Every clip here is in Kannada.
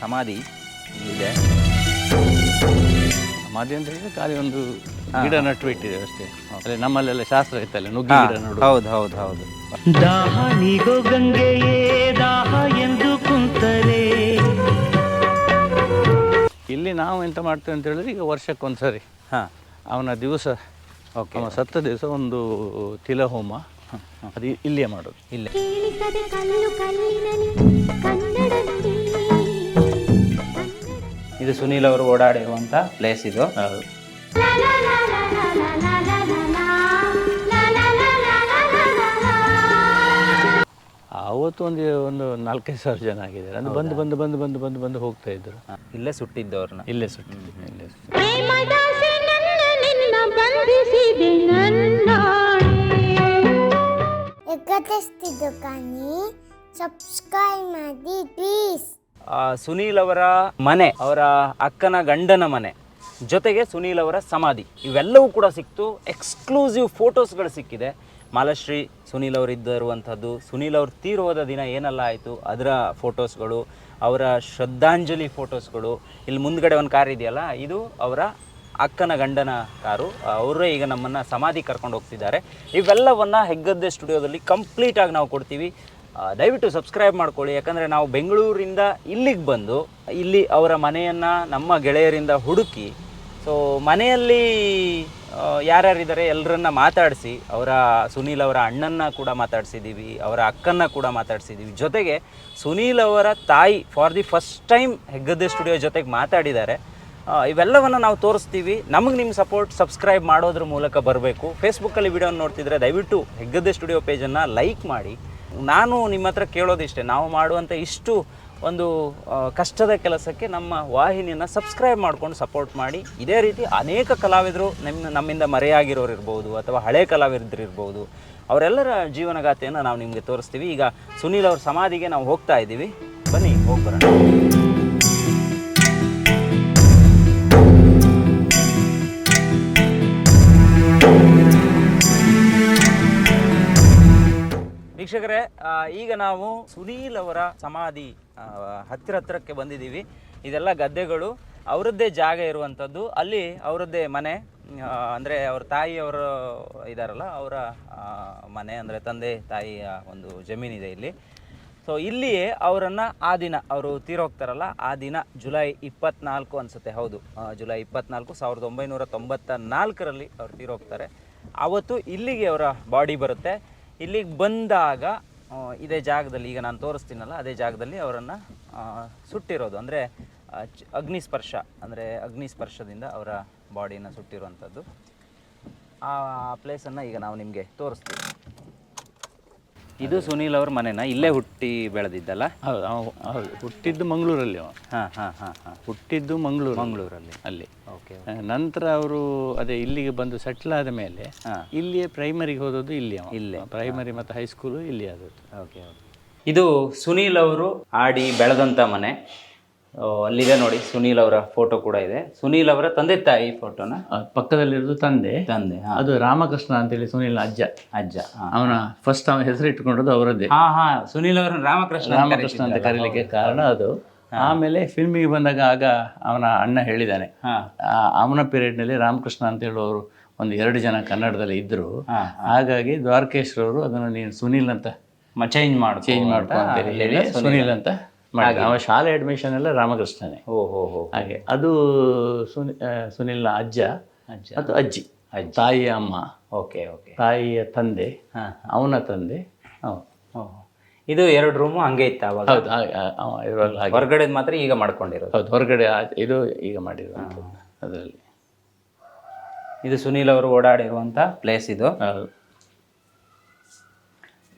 ಸಮಾಧಿ ಇದೆ. ಸಮಾಧಿ ಅಂತ ಹೇಳಿದ್ರೆ ಖಾಲಿ ಒಂದು ಗಿಡ ನಟ್ಟು ಬಿಟ್ಟಿದೆ ಅಷ್ಟೇ. ಅದೇ ನಮ್ಮಲ್ಲೆಲ್ಲ ಶಾಸ್ತ್ರ ಇತ್ತಲ್ಲ ನುಗ್ಗಿ ಗಿಡ ನೋಡು ಹೌದು ಹೌದು ಹೌದು. ದಾಹ ನೀಗೋ ಗಂಗೆಯೇ ದಾಹ ಎಂದು ಕುಂತರೆ ಇಲ್ಲಿ ನಾವು ಎಂತ ಮಾಡ್ತೇವೆ ಅಂತ ಹೇಳಿದ್ರೆ ಈಗ ವರ್ಷಕ್ಕೊಂದ್ಸರಿ ಹಾಂ. ಅವನ ದಿವಸ ಓಕೆ. ಅವನ ಸತ್ತ ದಿವಸ ಒಂದು ತಿಲಹೋಮ ಅದು ಇಲ್ಲಿಯೇ ಮಾಡೋದು. ಇಲ್ಲೇ. ಕೇಳಿಸದೆ ಕಲ್ಲು ಕಲ್ಲಿನಲ್ಲಿ ಕನ್ನಡದಲ್ಲಿ ಇದು ಸುನೀಲ್ ಅವರು ಓಡಾಡಿರುವಂಥ ಪ್ಲೇಸ್ ಇದು. ಅವತ್ತು ಒಂದು ಒಂದು ನಾಲ್ಕೈದು ಸಾವಿರ ಜನ ಆಗಿದ್ದಾರೆ. ಅಂದ್ರೆ ಬಂದು ಬಂದು ಬಂದು ಬಂದು ಬಂದು ಬಂದು ಹೋಗ್ತಾ ಇದ್ರು. ಇಲ್ಲೇ ಸುಟ್ಟಿದ್ದು ಅವ್ರನ್ನ ಇಲ್ಲೇ ಸುಟ್ಟಿದ್ದು. ಇಲ್ಲೇ ಸಬ್ಸ್ಕ್ರೈಬ್ ಮಾಡಿ ಪ್ಲೀಸ್ ಸುನೀಲ್ ಅವರ ಮನೆ, ಅವರ ಅಕ್ಕನ ಗಂಡನ ಮನೆ, ಜೊತೆಗೆ ಸುನೀಲ್ ಅವರ ಸಮಾಧಿ. ಇವೆಲ್ಲವೂ ಕೂಡ ಸಿಕ್ತು. ಎಕ್ಸ್ಕ್ಲೂಸಿವ್ ಫೋಟೋಸ್ಗಳು ಸಿಕ್ಕಿದೆ. ಮಾಲಶ್ರೀ, ಸುನೀಲ್ ಅವರು ಇದ್ದಿರುವಂಥದ್ದು, ಸುನೀಲ್ ಅವರು ತೀರೋದ ದಿನ ಏನೆಲ್ಲ ಆಯಿತು. ಅದರ ಫೋಟೋಸ್ಗಳು ಅವರ ಶ್ರದ್ಧಾಂಜಲಿ ಫೋಟೋಸ್ಗಳು ಇಲ್ಲಿ ಮುಂದ್ಗಡೆ ಒಂದು ಕಾರ್ ಇದೆಯಲ್ಲ, ಇದು ಅವರ ಅಕ್ಕನ ಗಂಡನ ಕಾರು. ಅವರೇ ಈಗ ನಮ್ಮನ್ನು ಸಮಾಧಿ ಕರ್ಕೊಂಡು ಹೋಗ್ತಿದ್ದಾರೆ. ಇವೆಲ್ಲವನ್ನು ಹೆಗ್ಗದ್ದೆ ಸ್ಟುಡಿಯೋದಲ್ಲಿ ಕಂಪ್ಲೀಟಾಗಿ ನಾವು ಕೊಡ್ತೀವಿ. ದಯವಿಟ್ಟು ಸಬ್ಸ್ಕ್ರೈಬ್ ಮಾಡ್ಕೊಳ್ಳಿ. ಯಾಕಂದರೆ ನಾವು ಬೆಂಗಳೂರಿಂದ ಇಲ್ಲಿಗೆ ಬಂದು, ಇಲ್ಲಿ ಅವರ ಮನೆಯನ್ನು ನಮ್ಮ ಗೆಳೆಯರಿಂದ ಹುಡುಕಿ ಸೊ ಮನೆಯಲ್ಲಿ ಯಾರ್ಯಾರಿದ್ದಾರೆ ಎಲ್ಲರನ್ನ ಮಾತಾಡಿಸಿ, ಅವರ ಸುನೀಲ್ ಅವರ ಅಣ್ಣನ್ನ ಕೂಡ ಮಾತಾಡಿಸಿದ್ದೀವಿ ಅವರ ಅಕ್ಕನ್ನ ಕೂಡ ಮಾತಾಡಿಸಿದ್ದೀವಿ ಜೊತೆಗೆ ಸುನೀಲ್ ಅವರ ತಾಯಿ for the first time Heggadde studio ಜೊತೆಗೆ ಮಾತಾಡಿದ್ದಾರೆ. ಇವೆಲ್ಲವನ್ನು ನಾವು ತೋರಿಸ್ತೀವಿ. ನಮಗೆ ನಿಮ್ಮ ಸಪೋರ್ಟ್ ಸಬ್ಸ್ಕ್ರೈಬ್ ಮಾಡೋದ್ರ ಮೂಲಕ ಬರಬೇಕು. ಫೇಸ್ಬುಕ್ಕಲ್ಲಿ ವಿಡಿಯೋ ನೋಡ್ತಿದ್ರೆ ದಯವಿಟ್ಟು ಹೆಗ್ಗದ್ದೆ ಸ್ಟುಡಿಯೋ ಪೇಜನ್ನು ಲೈಕ್ ಮಾಡಿ. ನಾನು ನಿಮ್ಮ ಹತ್ರ ಕೇಳೋದಿಷ್ಟೇ, ನಾವು ಮಾಡುವಂಥ ಇಷ್ಟು ಒಂದು ಕಷ್ಟದ ಕೆಲಸಕ್ಕೆ ನಮ್ಮ ವಾಹಿನಿಯನ್ನು ಸಬ್ಸ್ಕ್ರೈಬ್ ಮಾಡ್ಕೊಂಡು ಸಪೋರ್ಟ್ ಮಾಡಿ. ಇದೇ ರೀತಿ ಅನೇಕ ಕಲಾವಿದರು ನಿಮ್ಮ ನಮ್ಮಿಂದ ಮರೆಯಾಗಿರೋರು ಇರ್ಬೋದು, ಅಥವಾ ಹಳೆ ಕಲಾವಿದರು ಇರ್ಬೋದು, ಅವರೆಲ್ಲರ ಜೀವನಗಾಥೆಯನ್ನು ನಾವು ನಿಮಗೆ ತೋರಿಸ್ತೀವಿ. ಈಗ ಸುನೀಲ್ ಅವ್ರ ಸಮಾಧಿಗೆ ನಾವು ಹೋಗ್ತಾ ಇದ್ದೀವಿ. ಬನ್ನಿ, ಹೋಗಿ ವೀಕ್ಷಕರೇ ಈಗ ನಾವು ಸುನೀಲ್ ಅವರ ಸಮಾಧಿ ಹತ್ತಿರ ಹತ್ತಿರಕ್ಕೆ ಬಂದಿದ್ದೀವಿ. ಇದೆಲ್ಲ ಗದ್ದೆಗಳು, ಅವರದ್ದೇ ಜಾಗ ಇರುವಂಥದ್ದು. ಅಲ್ಲಿ ಅವರದ್ದೇ ಮನೆ ಅಂದರೆ ಅವ್ರ ತಾಯಿಯವರು ಇದ್ದಾರಲ್ಲ ಅವರ ಮನೆ, ಅಂದರೆ ತಂದೆ ತಾಯಿಯ ಒಂದು ಜಮೀನಿದೆ ಇಲ್ಲಿ. ಸೊ ಇಲ್ಲಿಯೇ ಅವರನ್ನು ಆ ದಿನ, ಅವರು ತೀರೋಗ್ತಾರಲ್ಲ, ಆ ದಿನ ಜುಲೈ ಇಪ್ಪತ್ನಾಲ್ಕು ಅನಿಸುತ್ತೆ. ಹೌದು ಜುಲೈ ಇಪ್ಪತ್ನಾಲ್ಕು ಸಾವಿರದ ಒಂಬೈನೂರ ತೊಂಬತ್ತ ನಾಲ್ಕರಲ್ಲಿ ಅವ್ರು ತೀರೋಗ್ತಾರೆ. ಆವತ್ತು ಇಲ್ಲಿಗೆ ಅವರ ಬಾಡಿ ಬರುತ್ತೆ. ಇಲ್ಲಿಗೆ ಬಂದಾಗ ಇದೇ ಜಾಗದಲ್ಲಿ ಈಗ ನಾನು ತೋರಿಸ್ತೀನಲ್ಲ, ಅದೇ ಜಾಗದಲ್ಲಿ ಅವರನ್ನು ಸುಟ್ಟಿರೋದು. ಅಂದರೆ ಅಗ್ನಿಸ್ಪರ್ಶ, ಅಂದರೆ ಅಗ್ನಿಸ್ಪರ್ಶದಿಂದ ಅವರ ಬಾಡಿನ ಸುಟ್ಟಿರುವಂಥದ್ದು. ಆ ಪ್ಲೇಸನ್ನು ಈಗ ನಾವು ನಿಮಗೆ ತೋರಿಸ್ತೀವಿ. ಇದು ಸುನೀಲ್ ಅವ್ರ ಮನೆನಾ? ಇಲ್ಲೇ ಹುಟ್ಟಿ ಬೆಳೆದಿದ್ದಲ್ಲ? ಹೌದು ಅವ ಹೌದು. ಹುಟ್ಟಿದ್ದು ಮಂಗಳೂರಲ್ಲಿ ಅವ. ಹಾಂ ಹಾಂ ಹಾಂ ಹಾಂ. ಹುಟ್ಟಿದ್ದು ಮಂಗಳೂರು ಮಂಗಳೂರಲ್ಲಿ. ಅಲ್ಲಿ. ಓಕೆ ಆ, ನಂತರ ಅವರು ಅದೇ ಇಲ್ಲಿಗೆ ಬಂದು ಸೆಟ್ಲ್ ಆದ ಮೇಲೆ ಇಲ್ಲಿಯೇ ಪ್ರೈಮರಿಗೆ ಹೋದದ್ದು ಇಲ್ಲಿ ಅವ. ಇಲ್ಲೇ. ಪ್ರೈಮರಿ ಮತ್ತು ಹೈಸ್ಕೂಲು ಇಲ್ಲಿ ಆದದ್ದು. Okay okay. ಇದು ಸುನೀಲ್ ಅವರು ಆಡಿ ಬೆಳೆದಂಥ ಮನೆ. ಅಲ್ಲಿದೆ ನೋಡಿ ಸುನೀಲ್ ಅವರ ಫೋಟೋ ಕೂಡ ಇದೆ. ಸುನೀಲ್ ಅವರ ತಂದೆ ತಾಯಿ ಫೋಟೋನ ಪಕ್ಕದಲ್ಲಿರೋದು ತಂದೆ. ತಂದೆ ಅದು ರಾಮಕೃಷ್ಣ ಅಂತೇಳಿ ಸುನೀಲ್ ಅಜ್ಜ. ಅಜ್ಜ ಅವನ ಫಸ್ಟ್ ಅವನ ಹೆಸರು ಇಟ್ಕೊಂಡಿರೋದು ಅವರದ್ದೇ. ಹಾ ಹಾ ಸುನೀಲ್ ಅವರ ರಾಮಕೃಷ್ಣ ಅಂತ ರಾಮಕೃಷ್ಣ ಅಂತ ಕರೀಲಿಕ್ಕೆ ಕಾರಣ ಅದು. ಆಮೇಲೆ ಫಿಲ್ಮಿಗೆ ಬಂದಾಗ ಆಗ ಅವನ ಅಣ್ಣ ಹೇಳಿದ್ದಾನೆ ಅವನ ಆ, ಅವನ ಪೀರಿಯಡ್ನಲ್ಲಿ ರಾಮಕೃಷ್ಣ ಅಂತ ಹೇಳುವವರು ಒಂದು ಎರಡು ಜನ ಕನ್ನಡದಲ್ಲಿ ಇದ್ದರು ಹಾಂ ಹಾಗಾಗಿ ದ್ವಾರಕೇಶ್ವರವರು ಅದನ್ನು ನೀನು ಸುನೀಲ್ ಅಂತ ಚೇಂಜ್ ಮಾಡು ಚೇಂಜ್ ಮಾಡ್ಕೊ ಅಂತ ಹೇಳಿ ಸುನಿಲ್ ಅಂತ ಅವ ಶಾಲೆ ಅಡ್ಮಿಷನ್ ಎಲ್ಲ ರಾಮಕೃಷ್ಣನೇ. ಹಾಗೆ. ಅದು ಸುನಿ ಸುನಿಲ್ನ ಅಜ್ಜ ಅಜ್ಜ. ಅದು ಅಜ್ಜಿ. ತಾಯಿಯ ಅಮ್ಮ. Okay okay. ತಾಯಿಯ ತಂದೆ ಅವನ ತಂದೆ. ಇದು ಎರಡು ರೂಮು ಹಂಗೆ ಇತ್ತು ಅವಾಗ? ಹೌದು ಹಾಗೆ ಹೊರಗಡೆ ಮಾತ್ರ ಈಗ ಮಾಡ್ಕೊಂಡಿರೋದು. ಹೌದು ಹೊರಗಡೆ ಇದು ಈಗ ಮಾಡಿರುವಂಥದ್ದು ಅದರಲ್ಲಿ. ಇದು ಸುನೀಲ್ ಅವರು ಓಡಾಡಿರುವಂಥ ಪ್ಲೇಸ್ ಇದು.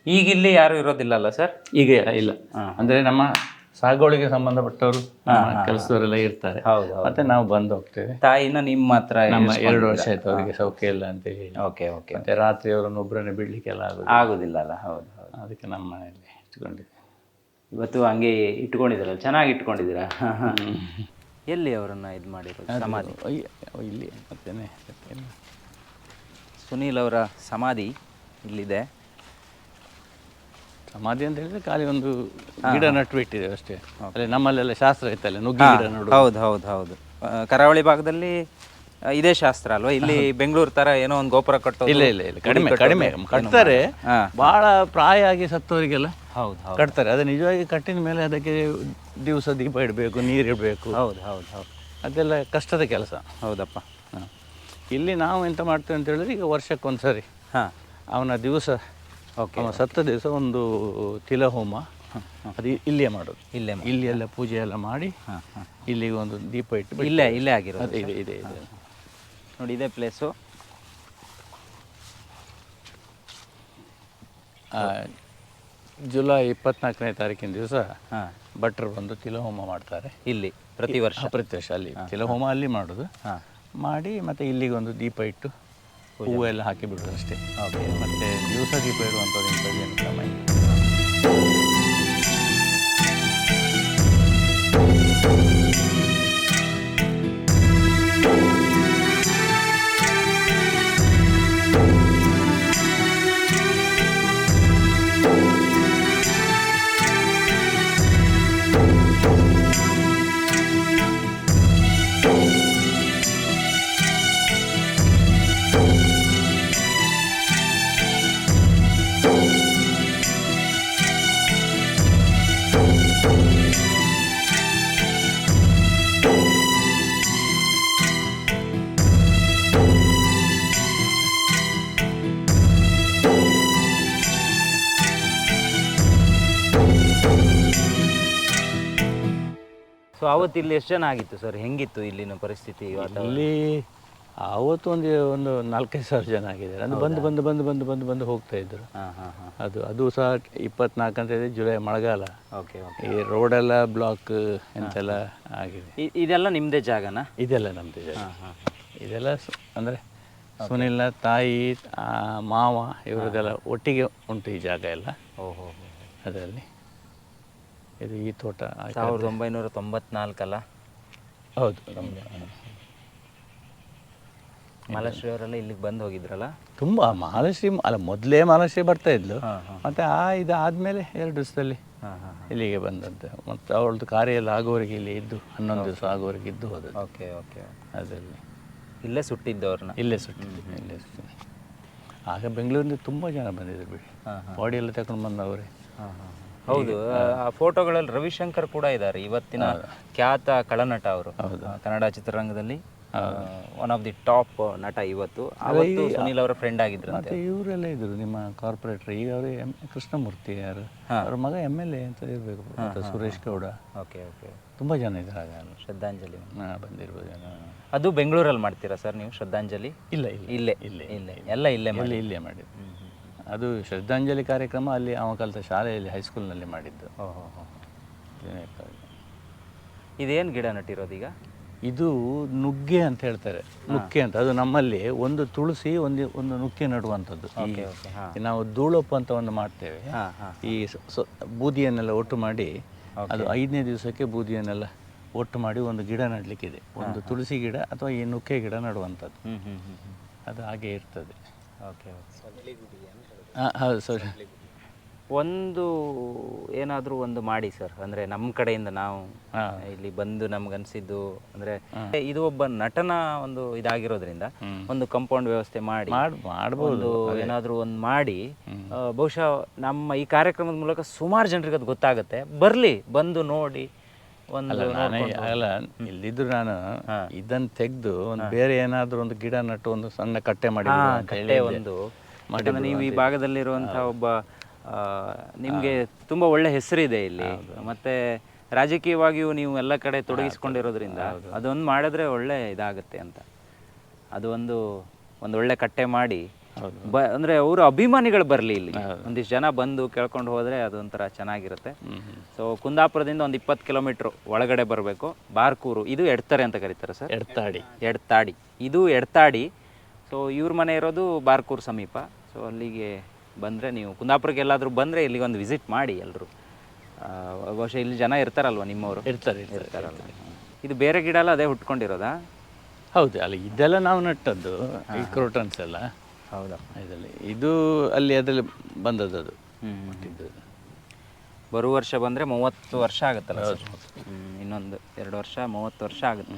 ಈಗ ಇಲ್ಲಿ ಯಾರು ಇರೋದಿಲ್ಲಲ್ಲ ಸರ್? ಈಗ ಇಲ್ಲ. ಅಂದ್ರೆ ನಮ್ಮ ಸಾಗುವಳಿಗೆ ಸಂಬಂಧಪಟ್ಟವರು ಕೆಲಸದವರೆಲ್ಲ ಇರ್ತಾರೆ. ಮತ್ತೆ ನಾವು ಬಂದು ಹೋಗ್ತೇವೆ. ತಾಯಿನ ನಿಮ್ಮ ಹತ್ರ ನಮ್ಮ ಎರಡು ವರ್ಷ ಆಯ್ತು ಅವರಿಗೆ ಸೌಖ್ಯ ಇಲ್ಲ ಅಂತ ಹೇಳಿ. ಓಕೆ ಓಕೆ ಮತ್ತೆ ರಾತ್ರಿ ಅವರನ್ನು ಒಬ್ಬರನ್ನೇ ಬಿಡ್ಲಿಕ್ಕೆಲ್ಲ ಆಗುದಿಲ್ಲ. ಆಗುದಿಲ್ಲಲ್ಲ ಹೌದು ಹೌದು. ಅದಕ್ಕೆ ನಮ್ಮ ಮನೆಯಲ್ಲಿ ಇಟ್ಕೊಂಡಿದ್ದೆ ಇವತ್ತು ಹಂಗೆ ಇಟ್ಕೊಂಡಿದ್ದೀರಲ್ಲ ಚೆನ್ನಾಗಿ ಇಟ್ಕೊಂಡಿದ್ದೀರಾ? ಎಲ್ಲಿ ಅವರನ್ನ ಇದು ಮಾಡಿರೋದು ಸಮಾಧಿ? ಇಲ್ಲಿ ಮತ್ತೇನು? ಸುನೀಲ್ ಅವರ ಸಮಾಧಿ ಇಲ್ಲಿದೆ. ಸಮಾಧಿ ಅಂತ ಹೇಳಿದ್ರೆ ಖಾಲಿ ಒಂದು ಗಿಡ ನಟ್ಟು ಬಿಟ್ಟಿದ್ದೇವೆ ಅಷ್ಟೇ. ಅಲ್ಲಿ ನಮ್ಮಲ್ಲೆಲ್ಲ ಶಾಸ್ತ್ರ ಇತ್ತಲ್ಲ ನುಗ್ಗಿ ಗಿಡ ನೋಡು ಹೌದು ಹೌದು ಹೌದು. ಆ, ಕರಾವಳಿ ಭಾಗದಲ್ಲಿ ಆ, ಇದೇ ಶಾಸ್ತ್ರ ಅಲ್ವಾ? ಇಲ್ಲಿ ಬೆಂಗಳೂರು ತರ ಏನೋ ಒಂದು ಗೋಪುರ ಕಟ್ಟೋದು ಇಲ್ಲ ಇಲ್ಲ ಇಲ್ಲ. ಕಡಿಮೆ ಕಡಿಮೆ. ಕಟ್ತಾರೆ. ಹಾ. ಬಹಳ ಪ್ರಾಯ ಆಗಿ ಸತ್ತವರಿಗೆಲ್ಲ ಹೌದು ಹೌದು. ಕಟ್ತಾರೆ. ಅದು ನಿಜವಾಗಿ ಕಟ್ಟಿನ ಮೇಲೆ ಅದಕ್ಕೆ ದಿವಸ ದೀಪ ಇಡಬೇಕು ನೀರು ಇಡಬೇಕು. ಹೌದು ಹೌದು ಹೌದು. ಅದೆಲ್ಲ ಕಷ್ಟದ ಕೆಲಸ. ಹೌದಪ್ಪ. ಇಲ್ಲಿ ನಾವು ಎಂತ ಮಾಡ್ತೇವೆ ಅಂತ ಹೇಳಿದ್ರೆ ಈಗ ವರ್ಷಕ್ಕೊಂದ್ಸರಿ ಹಾ. ಅವನ ದಿವಸ ಸತ್ತ ದಿವಸ ಒಂದು ತಿಲ ಹೋಮ. ಅದು ಇಲ್ಲಿಯೇ ಮಾಡೋದು. ಇಲ್ಲೇ ಇಲ್ಲಿ ಎಲ್ಲ ಪೂಜೆ ಎಲ್ಲ ಮಾಡಿ ಇಲ್ಲಿ ಒಂದು ದೀಪ ಇಟ್ಟು. ಇಲ್ಲೇ ಇಲ್ಲೇ ಆಗಿರೋದು ಇದೆ ಇದೆ. ಇದೆ ನೋಡಿ ಇದೇ ಪ್ಲೇಸು ಆ, ಜುಲೈ ಇಪ್ಪತ್ನಾಲ್ಕನೇ ತಾರೀಕಿನ ದಿವಸ ಹಾ. ಭಟ್ರು ಬಂದು ತಿಲಹೋಮ ಮಾಡ್ತಾರೆ. ಇಲ್ಲಿ ಪ್ರತಿ ವರ್ಷ. ಪ್ರತಿ ವರ್ಷ ಅಲ್ಲಿ. ತಿಲಹೋಮ ಅಲ್ಲಿ ಮಾಡೋದು. ಮಾಡಿ ಮತ್ತೆ ಇಲ್ಲಿಗೆ ಒಂದು ದೀಪ ಇಟ್ಟು ಹೂವು ಎಲ್ಲ ಹಾಕಿ ಬಿಡೋದು ಅಷ್ಟೇ ಮತ್ತೆ ದಿವಸ ದೀಪ ಇಡುವಂಥದ್ದು ಅವತ್ತು ಇಲ್ಲಿ ಎಷ್ಟು ಜನ ಆಗಿತ್ತು ಸರ್? ಹೆಂಗಿತ್ತು ಇಲ್ಲಿನ ಪರಿಸ್ಥಿತಿ? ಇಲ್ಲಿ ಆವತ್ತು ಒಂದು ಒಂದು ನಾಲ್ಕೈದು ಸಾವಿರ ಜನ ಆಗಿದ್ದಾರೆ. ಅಂದ್ರೆ ಬಂದು ಬಂದು ಬಂದು ಬಂದು ಬಂದು ಬಂದು ಹೋಗ್ತಾ ಇದ್ರು ಹಾ ಹಾ ಹಾ. ಅದು ಅದು ಸಹ ಇಪ್ಪತ್ನಾಲ್ಕು ಅಂತ ಇದೆ ಜುಲೈ ಮಳೆಗಾಲ. Okay okay. ಈ ರೋಡೆಲ್ಲ ಬ್ಲಾಕ್ ಎಂತೆಲ್ಲ ಆಗಿದೆ. ಇದೆಲ್ಲ ನಿಮ್ಮದೇ ಜಾಗನಾ? ಇದೆಲ್ಲ ನಮ್ಮದೇ ಜಾಗ. ಇದೆಲ್ಲ ಅಂದ್ರೆ ಸುನಿಲ್ನ ತಾಯಿ ಮಾವ ಇವರದೆಲ್ಲ ಒಟ್ಟಿಗೆ ಉಂಟು ಈ ಜಾಗ ಎಲ್ಲ. ಅದರಲ್ಲಿ. ಇದು ಈ ತೋಟ. ಸಾವಿರದ ಒಂಬೈನೂರ ತೊಂಬತ್ನಾಲ್ಕಲ್ಲ ಹೌದು. ಮಾಲಾಶ್ರೀ ಅವರೆಲ್ಲ ಇಲ್ಲಿಗೆ ಬಂದು ಹೋಗಿದ್ರಲ್ಲ? ತುಂಬ ಮಹಾಲಶ್ರೀ ಅಲ್ಲ ಮೊದಲೇ ಮಹಾಲಶ್ರೀ ಬರ್ತಾ ಇದ್ಲು. ಮತ್ತೆ ಆ ಇದು ಆದಮೇಲೆ ಎರಡು ದಿವಸದಲ್ಲಿ ಇಲ್ಲಿಗೆ ಬಂದದ್ದು. ಮತ್ತು ಅವಳದ್ದು ಕಾರ್ಯ ಎಲ್ಲ ಆಗೋವರೆಗೆ ಇಲ್ಲಿ ಇದ್ದು ಹನ್ನೊಂದು ದಿವಸ ಆಗೋವರೆಗೆ ಇದ್ದು ಹೋದದ್ದು. ಓಕೆ ಓಕೆ ಅದರಲ್ಲಿ. ಇಲ್ಲೇ ಸುಟ್ಟಿದ್ದು ಅವ್ರನ್ನ ಇಲ್ಲೇ ಸುಟ್ಟಿದ್ದು ಇಲ್ಲೇ ಸುಟ್ಟಿದ್ದು ಆಗ ಬೆಂಗಳೂರಿಂದ ತುಂಬ ಜನ ಬಂದಿದ್ರು ಬಿಡಿ. ಬಾಡಿ ಎಲ್ಲ ತಗೊಂಡು ಬಂದವರೇ. ಹಾಂ ಹಾಂ. ಹೌದು. ಆ ಫೋಟೋಗಳಲ್ಲಿ ರವಿಶಂಕರ್ ಕೂಡ ಇದ್ದಾರೆ. ಇವತ್ತಿನ ಖ್ಯಾತ ಕಳನಟ ಅವರು. ಕನ್ನಡ ಚಿತ್ರರಂಗದಲ್ಲಿ ಒನ್ ಆಫ್ ದಿ ಟಾಪ್ ನಟ ಇವತ್ತು. ಅವತ್ತು ಸುನೀಲ್ ಅವರ ಫ್ರೆಂಡ್ ಆಗಿದ್ರು ಮತ್ತೆ ಇವರೆಲ್ಲ ಇದ್ರು ನಿಮ್ಮ ಕಾರ್ಪೊರೇಟರ್ ಈಗ ಅವರು ಎಂ ಕೃಷ್ಣಮೂರ್ತಿ ಯಾರು? ಅವ್ರ ಮಗ ಎಂ ಎಲ್ ಎ ಅಂತ ಇರಬೇಕು. ಸುರೇಶ್ ಗೌಡ. Okay okay. ತುಂಬ ಜನ ಇದ್ದಾರೆ. ಶ್ರದ್ಧಾಂಜಲಿ ಹಾ, ಬಂದಿರ್ಬೋದು ಅದು ಬೆಂಗಳೂರಲ್ಲಿ ಮಾಡ್ತೀರಾ ಸರ್ ನೀವು ಶ್ರದ್ಧಾಂಜಲಿ? ಇಲ್ಲ ಇಲ್ಲ. ಇಲ್ಲೇ ಇಲ್ಲೇ ಇಲ್ಲೇ. ಎಲ್ಲ ಇಲ್ಲೇ ಮಾಡಿ ಇಲ್ಲೇ ಮಾಡಿದ್ದು. ಅದು ಶ್ರದ್ಧಾಂಜಲಿ ಕಾರ್ಯಕ್ರಮ ಅಲ್ಲಿ ಅವ ಕಲಿತ ಶಾಲೆಯಲ್ಲಿ ಹೈಸ್ಕೂಲ್ನಲ್ಲಿ ಮಾಡಿದ್ದು. ಇದೇನು ಗಿಡ ನಟ್ಟಿರೋದು ಈಗ? ಇದು ನುಗ್ಗೆ ಅಂತ ಹೇಳ್ತಾರೆ. ನುಕ್ಕೆ ಅಂತ. ಅದು ನಮ್ಮಲ್ಲಿ ಒಂದು ತುಳಸಿ ಒಂದು ಒಂದು ನುಕ್ಕೆ ನಡುವಂಥದ್ದು. ಓಕೆ ನಾವು ಧೂಳೊಪ್ಪು ಅಂತ ಒಂದು ಮಾಡ್ತೇವೆ. ಈ ಬೂದಿಯನ್ನೆಲ್ಲ ಒಟ್ಟು ಮಾಡಿ ಅದು ಐದನೇ ದಿವಸಕ್ಕೆ ಬೂದಿಯನ್ನೆಲ್ಲ ಒಟ್ಟು ಮಾಡಿ ಒಂದು ಗಿಡ ನೆಡಲಿಕ್ಕಿದೆ. ಒಂದು ತುಳಸಿ ಗಿಡ ಅಥವಾ ಈ ನುಕ್ಕೆ ಗಿಡ ನಡುವಂಥದ್ದು. ಅದು ಹಾಗೆ ಇರ್ತದೆ. ಓಕೆ. ಹಾಂ ಹೌದು ಸರ್. ಒಂದು ಏನಾದರೂ ಒಂದು ಮಾಡಿ ಸರ್ ಅಂದರೆ ನಮ್ಮ ಕಡೆಯಿಂದ ನಾವು ಇಲ್ಲಿ ಬಂದು ನಮ್ಗನ್ಸಿದ್ದು ಅಂದರೆ ಇದು ಒಬ್ಬ ನಟನ ಒಂದು ಇದಾಗಿರೋದ್ರಿಂದ ಒಂದು ಕಾಂಪೌಂಡ್ ವ್ಯವಸ್ಥೆ ಮಾಡಿ ಮಾಡ್ ಮಾಡ್ಬೋದು ಏನಾದರೂ ಒಂದು ಮಾಡಿ ಬಹುಶಃ ನಮ್ಮ ಈ ಕಾರ್ಯಕ್ರಮದ ಮೂಲಕ ಸುಮಾರು ಜನರಿಗೆ ಅದು ಗೊತ್ತಾಗುತ್ತೆ. ಬರಲಿ ಬಂದು ನೋಡಿ ಅಲ್ಲ ನಾನೇ ಅಲ್ಲ ನಾನು ಇದನ್ನ ತೆಗೆದು ಒಂದು ಬೇರೆ ಏನಾದರೂ ಒಂದು ಗಿಡ ನಟ್ಟು ಒಂದು ಸಣ್ಣ ಕಟ್ಟೆ ಮಾಡಿ ಒಂದು ಯಾಕಂದ್ರೆ ನೀವು ಈ ಭಾಗದಲ್ಲಿರುವಂತಹ ಒಬ್ಬ ನಿಮಗೆ ತುಂಬಾ ಒಳ್ಳೆ ಹೆಸರಿದೆ ಇಲ್ಲಿ. ಮತ್ತೆ ರಾಜಕೀಯವಾಗಿಯೂ ನೀವು ಎಲ್ಲ ಕಡೆ ತೊಡಗಿಸ್ಕೊಂಡಿರೋದ್ರಿಂದ ಅದೊಂದು ಮಾಡಿದ್ರೆ ಒಳ್ಳೆ ಇದಾಗುತ್ತೆ ಅಂತ. ಅದು ಒಂದು ಒಂದು ಒಳ್ಳೆ ಕಟ್ಟೆ ಮಾಡಿ. ಬ ಅಂದ್ರೆ ಅವರು ಅಭಿಮಾನಿಗಳು ಬರಲಿ ಇಲ್ಲಿ. ಒಂದಿಷ್ಟು ಜನ ಬಂದು ಕೇಳ್ಕೊಂಡು ಹೋದ್ರೆ ಅದೊಂಥರ ಚೆನ್ನಾಗಿರುತ್ತೆ. ಸೊ ಕುಂದಾಪುರದಿಂದ ಒಂದು ಇಪ್ಪತ್ತು ಕಿಲೋಮೀಟರ್ ಒಳಗಡೆ ಬರಬೇಕು. ಬಾರ್ಕೂರು ಇದು ಎಡ್ತಾರೆ ಅಂತ ಕರೀತಾರೆ ಸರ್? ಎಡ್ತಾಡಿ. ಎಡ್ತಾಡಿ. ಇದು ಎಡ್ತಾಡಿ. ಸೊ ಇವ್ರ ಮನೆ ಇರೋದು ಬಾರ್ಕೂರ್ ಸಮೀಪ. ಸೊ ಅಲ್ಲಿಗೆ ಬಂದರೆ ನೀವು ಕುಂದಾಪುರಕ್ಕೆ ಎಲ್ಲಾದರೂ ಬಂದರೆ ಇಲ್ಲಿಗೆ ಒಂದು ವಿಸಿಟ್ ಮಾಡಿ ಎಲ್ಲರೂ ಬಹುಶಃ ಇಲ್ಲಿ ಜನ ಇರ್ತಾರಲ್ವ ನಿಮ್ಮವರು? ಇರ್ತಾರೆ ಇರ್ತಾರಲ್ವ? ಇದು ಬೇರೆ ಗಿಡ ಎಲ್ಲ ಅದೇ ಹುಟ್ಕೊಂಡಿರೋದಾ? ಹೌದು ಅಲ್ಲಿ ಇದೆಲ್ಲ ನಾವು ನಟ್ಟದ್ದು ಈ ಕ್ರೋಟನ್ಸ್ ಎಲ್ಲ. ಹೌದಾ? ಇದರಲ್ಲಿ ಇದು ಅಲ್ಲಿ ಅದರಲ್ಲಿ ಬಂದದ್ದು ಅದು ಹುಟ್ಟಿದ್ದು. ಬರುವ ವರ್ಷ ಬಂದರೆ ಮೂವತ್ತು ವರ್ಷ ಆಗುತ್ತಲ್ಲ ಸರ್? ಹ್ಮ್, ಇನ್ನೊಂದು ಎರಡು ವರ್ಷ ಮೂವತ್ತು ವರ್ಷ ಆಗುತ್ತೆ.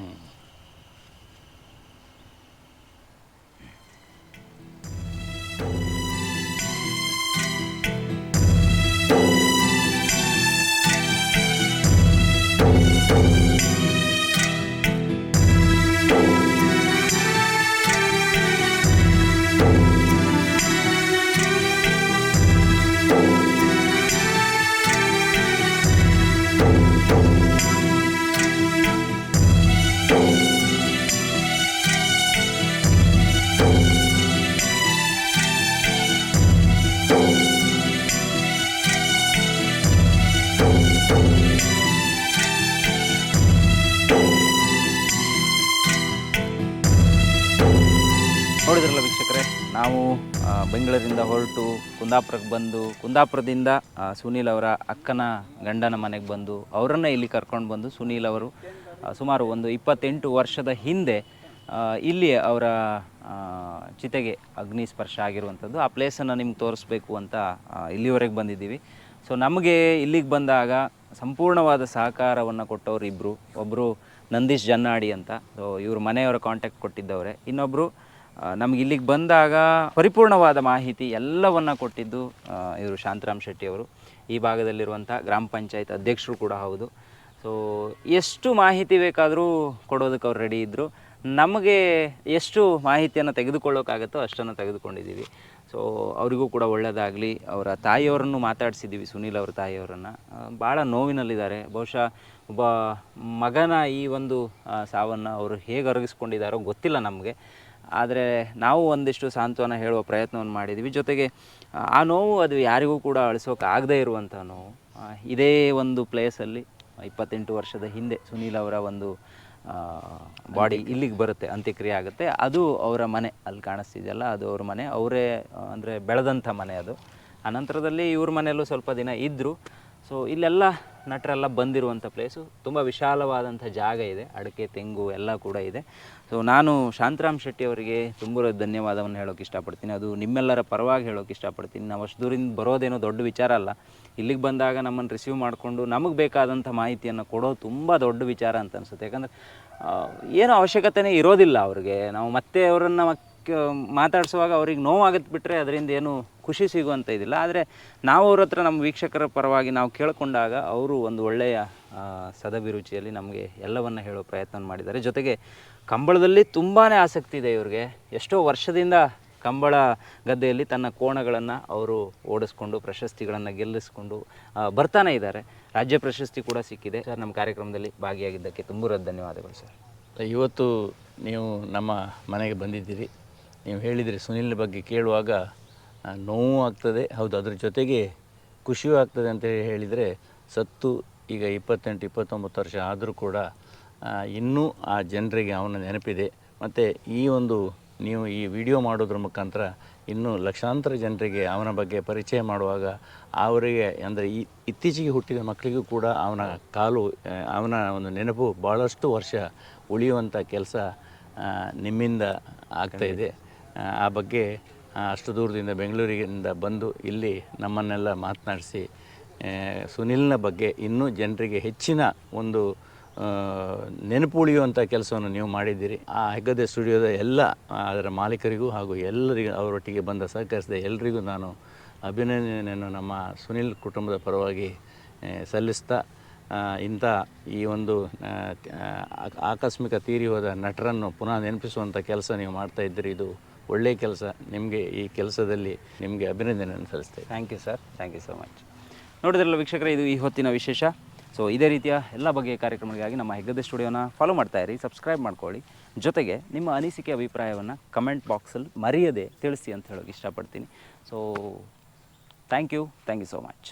ಬೆಂಗಳೂರಿಂದ ಹೊರಟು ಕುಂದಾಪುರಕ್ಕೆ ಬಂದು, ಕುಂದಾಪುರದಿಂದ ಸುನೀಲ್ ಅವರ ಅಕ್ಕನ ಗಂಡನ ಮನೆಗೆ ಬಂದು, ಅವರನ್ನು ಇಲ್ಲಿ ಕರ್ಕೊಂಡು ಬಂದು ಸುನೀಲ್ ಅವರು ಸುಮಾರು ಒಂದು ಇಪ್ಪತ್ತೆಂಟು ವರ್ಷದ ಹಿಂದೆ ಇಲ್ಲಿ ಅವರ ಚಿತೆಗೆ ಅಗ್ನಿ ಸ್ಪರ್ಶ ಆಗಿರುವಂಥದ್ದು. ಆ ಪ್ಲೇಸನ್ನು ನಿಮ್ಗೆ ತೋರಿಸ್ಬೇಕು ಅಂತ ಇಲ್ಲಿವರೆಗೆ ಬಂದಿದ್ದೀವಿ. ಸೊ ನಮಗೆ ಇಲ್ಲಿಗೆ ಬಂದಾಗ ಸಂಪೂರ್ಣವಾದ ಸಹಕಾರವನ್ನು ಕೊಟ್ಟವರು ಇಬ್ಬರು ಒಬ್ಬರು ನಂದೀಶ್ ಜನ್ನಾಡಿ ಅಂತ. ಸೊ ಇವ್ರ ಮನೆಯವರ ಕಾಂಟ್ಯಾಕ್ಟ್ ಕೊಟ್ಟಿದ್ದವರೇ. ಇನ್ನೊಬ್ಬರು ನಮ್ಗೆ ಇಲ್ಲಿಗೆ ಬಂದಾಗ ಪರಿಪೂರ್ಣವಾದ ಮಾಹಿತಿ ಎಲ್ಲವನ್ನ ಕೊಟ್ಟಿದ್ದು ಇವರು ಶಾಂತರಾಮ್ ಶೆಟ್ಟಿ ಅವರು. ಈ ಭಾಗದಲ್ಲಿರುವಂಥ ಗ್ರಾಮ ಪಂಚಾಯತ್ ಅಧ್ಯಕ್ಷರು ಕೂಡ ಹೌದು. ಸೊ ಎಷ್ಟು ಮಾಹಿತಿ ಬೇಕಾದರೂ ಕೊಡೋದಕ್ಕೆ ಅವ್ರು ರೆಡಿ ಇದ್ದರು ನಮಗೆ ಎಷ್ಟು ಮಾಹಿತಿಯನ್ನು ತೆಗೆದುಕೊಳ್ಳೋಕ್ಕಾಗುತ್ತೋ ಅಷ್ಟನ್ನು ತೆಗೆದುಕೊಂಡಿದ್ದೀವಿ. ಸೊ ಅವರಿಗೂ ಕೂಡ ಒಳ್ಳೆಯದಾಗಲಿ ಅವರ ತಾಯಿಯವರನ್ನು ಮಾತಾಡಿಸಿದ್ದೀವಿ, ಸುನೀಲ್ ಅವರ ತಾಯಿಯವರನ್ನು. ಭಾಳ ನೋವಿನಲ್ಲಿದ್ದಾರೆ. ಬಹುಶಃ ಒಬ್ಬ ಮಗನ ಈ ಒಂದು ಸಾವನ್ನು ಅವರು ಹೇಗೆ ಅರಗಿಸ್ಕೊಂಡಿದ್ದಾರೋ ಗೊತ್ತಿಲ್ಲ ನಮಗೆ. ಆದರೆ ನಾವು ಒಂದಿಷ್ಟು ಸಾಂತ್ವನ ಹೇಳುವ ಪ್ರಯತ್ನವನ್ನು ಮಾಡಿದ್ವಿ. ಜೊತೆಗೆ ಆ ನೋವು ಅದು ಯಾರಿಗೂ ಕೂಡ ಅಳಿಸೋಕೆ ಆಗದೇ ಇರುವಂಥ ನೋವು ಇದೇ ಒಂದು ಪ್ಲೇಸಲ್ಲಿ ಇಪ್ಪತ್ತೆಂಟು ವರ್ಷದ ಹಿಂದೆ ಸುನೀಲ್ ಅವರ ಒಂದು ಬಾಡಿ ಇಲ್ಲಿಗೆ ಬರುತ್ತೆ ಅಂತ್ಯಕ್ರಿಯೆ ಆಗುತ್ತೆ. ಅದು ಅವರ ಮನೆ ಅಲ್ಲಿ ಕಾಣಿಸ್ತಿದೆಯಲ್ಲ ಅದು ಅವ್ರ ಮನೆ. ಅವರೇ ಅಂದರೆ ಬೆಳೆದಂಥ ಮನೆ ಅದು. ಅನಂತರದಲ್ಲಿ ಇವ್ರ ಮನೆಯಲ್ಲೂ ಸ್ವಲ್ಪ ದಿನ ಇದ್ದರು ಸೊ ಇಲ್ಲೆಲ್ಲ ನಟರೆಲ್ಲ ಬಂದಿರುವಂಥ ಪ್ಲೇಸು ತುಂಬ ವಿಶಾಲವಾದಂಥ ಜಾಗ ಇದೆ. ಅಡಿಕೆ, ತೆಂಗು ಎಲ್ಲ ಕೂಡ ಇದೆ. ಸೊ ನಾನು ಶಾಂತರಾಮ್ ಶೆಟ್ಟಿ ಅವರಿಗೆ ತುಂಬ ಧನ್ಯವಾದವನ್ನು ಹೇಳೋಕೆ ಇಷ್ಟಪಡ್ತೀನಿ. ಅದು ನಿಮ್ಮೆಲ್ಲರ ಪರವಾಗಿ ಹೇಳೋಕೆ ಇಷ್ಟಪಡ್ತೀನಿ. ನಾವು ಅಷ್ಟು ದೂರಿಂದ ಬರೋದೇನೋ ದೊಡ್ಡ ವಿಚಾರ ಅಲ್ಲ. ಇಲ್ಲಿಗೆ ಬಂದಾಗ ನಮ್ಮನ್ನು ರಿಸೀವ್ ಮಾಡಿಕೊಂಡು ನಮಗೆ ಬೇಕಾದಂಥ ಮಾಹಿತಿಯನ್ನು ಕೊಡೋದು ತುಂಬ ದೊಡ್ಡ ವಿಚಾರ ಅಂತ ಅನಿಸುತ್ತೆ. ಯಾಕಂದರೆ ಏನೋ ಅವಶ್ಯಕತೆನೇ ಇರೋದಿಲ್ಲ ಅವ್ರಿಗೆ. ನಾವು ಮತ್ತೆ ಅವರನ್ನು ಮಾತಾಡಿಸುವಾಗ ಅವ್ರಿಗೆ ನೋವಾಗತ್ತೆ ಬಿಟ್ಟರೆ ಅದರಿಂದ ಏನು ಖುಷಿ ಸಿಗುವಂತ ಇದಿಲ್ಲ. ಆದರೆ ನಾವು ಅವ್ರ ಹತ್ರ ನಮ್ಮ ವೀಕ್ಷಕರ ಪರವಾಗಿ ನಾವು ಕೇಳಿಕೊಂಡಾಗ ಅವರು ಒಂದು ಒಳ್ಳೆಯ ಸದಭಿರುಚಿಯಲ್ಲಿ ನಮಗೆ ಎಲ್ಲವನ್ನು ಹೇಳೋ ಪ್ರಯತ್ನ ಮಾಡಿದ್ದಾರೆ. ಜೊತೆಗೆ ಕಂಬಳದಲ್ಲಿ ತುಂಬಾ ಆಸಕ್ತಿ ಇದೆ ಇವ್ರಿಗೆ. ಎಷ್ಟೋ ವರ್ಷದಿಂದ ಕಂಬಳ ಗದ್ದೆಯಲ್ಲಿ ತನ್ನ ಕೋಣಗಳನ್ನು ಅವರು ಓಡಿಸ್ಕೊಂಡು, ಪ್ರಶಸ್ತಿಗಳನ್ನು ಗೆಲ್ಲಿಸ್ಕೊಂಡು ಬರ್ತಾನೆ ಇದ್ದಾರೆ. ರಾಜ್ಯ ಪ್ರಶಸ್ತಿ ಕೂಡ ಸಿಕ್ಕಿದೆ. ಸರ್, ನಮ್ಮ ಕಾರ್ಯಕ್ರಮದಲ್ಲಿ ಭಾಗಿಯಾಗಿದ್ದಕ್ಕೆ ತುಂಬ ಧನ್ಯವಾದಗಳು ಸರ್. ಇವತ್ತು ನೀವು ನಮ್ಮ ಮನೆಗೆ ಬಂದಿದ್ದೀರಿ. ನೀವು ಹೇಳಿದರೆ ಸುನಿಲ್ ಬಗ್ಗೆ ಕೇಳುವಾಗ ನೋವು ಆಗ್ತದೆ. ಹೌದು, ಅದ್ರ ಜೊತೆಗೆ ಖುಷಿಯೂ ಆಗ್ತದೆ ಅಂತ ಹೇಳಿದರೆ, ಸತ್ತು ಈಗ ಇಪ್ಪತ್ತೆಂಟು, ಇಪ್ಪತ್ತೊಂಬತ್ತು ವರ್ಷ ಆದರೂ ಕೂಡ ಇನ್ನೂ ಆ ಜನರಿಗೆ ಅವನ ನೆನಪಿದೆ. ಮತ್ತು ಈ ಒಂದು ನೀವು ಈ ವಿಡಿಯೋ ಮಾಡೋದ್ರ ಮುಖಾಂತರ ಇನ್ನೂ ಲಕ್ಷಾಂತರ ಜನರಿಗೆ ಅವನ ಬಗ್ಗೆ ಪರಿಚಯ ಮಾಡುವಾಗ, ಅವರಿಗೆ ಅಂದರೆ ಈ ಇತ್ತೀಚೆಗೆ ಹುಟ್ಟಿದ ಮಕ್ಕಳಿಗೂ ಕೂಡ ಅವನ ಕಾಲು ಅವನ ಒಂದು ನೆನಪು ಭಾಳಷ್ಟು ವರ್ಷ ಉಳಿಯುವಂಥ ಕೆಲಸ ನಿಮ್ಮಿಂದ ಆಗ್ತಾಯಿದೆ ಆ, ಬಗ್ಗೆ ಅಷ್ಟು ದೂರದಿಂದ ಬೆಂಗಳೂರಿನಿಂದ ಬಂದು ಇಲ್ಲಿ ನಮ್ಮನ್ನೆಲ್ಲ ಮಾತನಾಡಿಸಿ ಸುನಿಲ್ನ ಬಗ್ಗೆ ಇನ್ನೂ ಜನರಿಗೆ ಹೆಚ್ಚಿನ ಒಂದು ನೆನಪು ಉಳಿಯುವಂಥ ಕೆಲಸವನ್ನು ನೀವು ಮಾಡಿದ್ದೀರಿ. ಆ ಹೆಗ್ಗದೆ ಸ್ಟುಡಿಯೋದ ಎಲ್ಲ ಅದರ ಮಾಲೀಕರಿಗೂ ಹಾಗೂ ಎಲ್ಲರಿಗೂ ಅವರೊಟ್ಟಿಗೆ ಬಂದ ಸಹಕರಿಸಿದ ಎಲ್ಲರಿಗೂ ನಾನು ಅಭಿನಂದನೆಯನ್ನು ನಮ್ಮ ಸುನಿಲ್ ಕುಟುಂಬದ ಪರವಾಗಿ ಸಲ್ಲಿಸ್ತಾ ಇಂಥ ಈ ಒಂದು ಆಕಸ್ಮಿಕ ತೀರಿ ಹೋದ ನಟರನ್ನು ಪುನಃ ನೆನಪಿಸುವಂಥ ಕೆಲಸ ನೀವು ಮಾಡ್ತಾ ಇದ್ದೀರಿ. ಇದು ಒಳ್ಳೆಯ ಕೆಲಸ ನಿಮಗೆ ಈ ಕೆಲಸದಲ್ಲಿ ನಿಮಗೆ ಅಭಿನಂದನೆ ಸಲ್ಲಿಸ್ತೇನೆ thank you sir thank you so much ನೋಡಿದ್ರಲ್ಲ ವೀಕ್ಷಕರೇ, ಇದು ಈ ಹೊತ್ತಿನ ವಿಶೇಷ. ಸೊ ಇದೇ ರೀತಿಯ ಎಲ್ಲ ಬಗೆಯ ಕಾರ್ಯಕ್ರಮಗಳಿಗಾಗಿ ನಮ್ಮ ಹೆಗ್ಗದ ಸ್ಟುಡಿಯೋನ ಫಾಲೋ ಮಾಡ್ತಾ ಇರಿ ಸಬ್ಸ್ಕ್ರೈಬ್ ಮಾಡ್ಕೊಳ್ಳಿ. ಜೊತೆಗೆ ನಿಮ್ಮ ಅನಿಸಿಕೆ, ಅಭಿಪ್ರಾಯವನ್ನು ಕಮೆಂಟ್ ಬಾಕ್ಸಲ್ಲಿ ಮರೆಯದೆ ತಿಳಿಸಿ ಅಂತ ಹೇಳೋಕೆ ಇಷ್ಟಪಡ್ತೀನಿ. So thank you thank you so much